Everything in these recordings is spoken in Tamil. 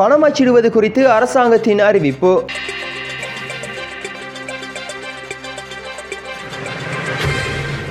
பணம் அச்சிடுவது குறித்து அரசாங்கத்தின் அறிவிப்பு.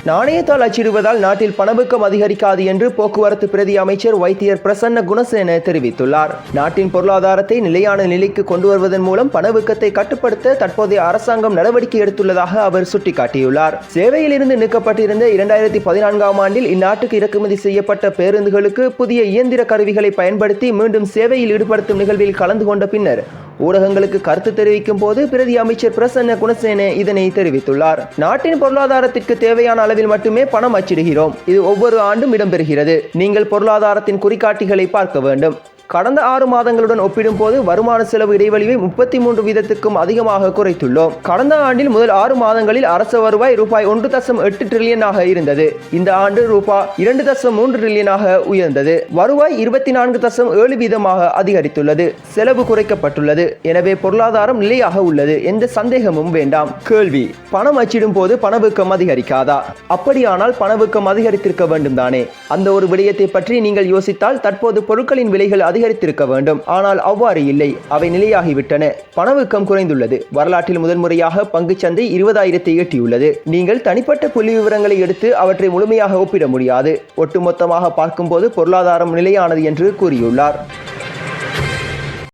நாணயத்தால் அச்சிடுவதால் நாட்டில் பணவீக்கம் அதிகரிக்காது என்று போக்குவரத்து பிரதி அமைச்சர் வைத்தியர் பிரசன்ன குணசேன தெரிவித்துள்ளார். நாட்டின் பொருளாதாரத்தை நிலையான நிலைக்கு கொண்டு வருவதன் மூலம் பணவீக்கத்தை கட்டுப்படுத்த தற்போதைய அரசாங்கம் நடவடிக்கை எடுத்துள்ளதாக அவர் சுட்டிக்காட்டியுள்ளார். சேவையிலிருந்து நீக்கப்பட்டிருந்த இரண்டாயிரத்தி பதினான்காம் ஆண்டில் இந்நாட்டுக்கு இறக்குமதி செய்யப்பட்ட பேருந்துகளுக்கு புதிய இயந்திர கருவிகளை பயன்படுத்தி மீண்டும் சேவையில் ஈடுபடுத்தும் நிகழ்வில் கலந்து கொண்ட பின்னர் ஊடகங்களுக்கு கருத்து தெரிவிக்கும் போது பிரதி அமைச்சர் பிரசன்ன குணசேன இதனை தெரிவித்துள்ளார். நாட்டின் பொருளாதாரத்திற்கு தேவையான அளவில் மட்டுமே பணம் அச்சிடுகிறோம். இது ஒவ்வொரு ஆண்டும் இடம்பெறுகிறது. நீங்கள் பொருளாதாரத்தின் குறிகாட்டிகளை பார்க்க வேண்டும். கடந்த ஆறு மாதங்களுடன் ஒப்பிடும்போது வருமான செலவு இடைவெளியை முப்பத்தி மூன்று வீதத்துக்கும் அதிகமாக குறைத்துள்ளோம். கடந்த ஆண்டில் முதல் ஆறு மாதங்களில் அரசு வருவாய் ரூபாய் ஒன்று தசம் எட்டு டிரில்லியனாக இருந்தது. இந்த ஆண்டு ரூபாய் இரண்டு தசம் மூன்று டிரில்லியனாக உயர்ந்தது. வருவாய் இருபத்தி நான்கு தசம் ஏழு வீதமாக அதிகரித்துள்ளது. செலவு குறைக்கப்பட்டுள்ளது. எனவே பொருளாதாரம் நிலையாக உள்ளது எந்த சந்தேகமும் வேண்டாம். கேள்வி பணம் அச்சிடும் போது பணவீக்கம் அதிகரிக்காதா? அப்படியானால் பணவீக்கம் அதிகரித்திருக்க வேண்டும் தானே அந்த ஒரு விடயத்தை பற்றி நீங்கள் யோசித்தால் தற்போது பொருட்களின் விலைகள் அதிகரித்திருக்க வேண்டும். ஆனால் அவ்வாறு இல்லை. அவை நிலையாகிவிட்டன. பணவீக்கம் குறைந்துள்ளது. வரலாற்றில் முதன்முறையாக பங்குச்சந்தை இருபதாயிரத்தை எட்டியுள்ளது. நீங்கள் தனிப்பட்ட புள்ளி விவரங்களை எடுத்து அவற்றை முழுமையாக ஒப்பிட முடியாது. ஒட்டுமொத்தமாக பார்க்கும்போது பொருளாதாரம் நிலையானது என்று கூறியுள்ளார்.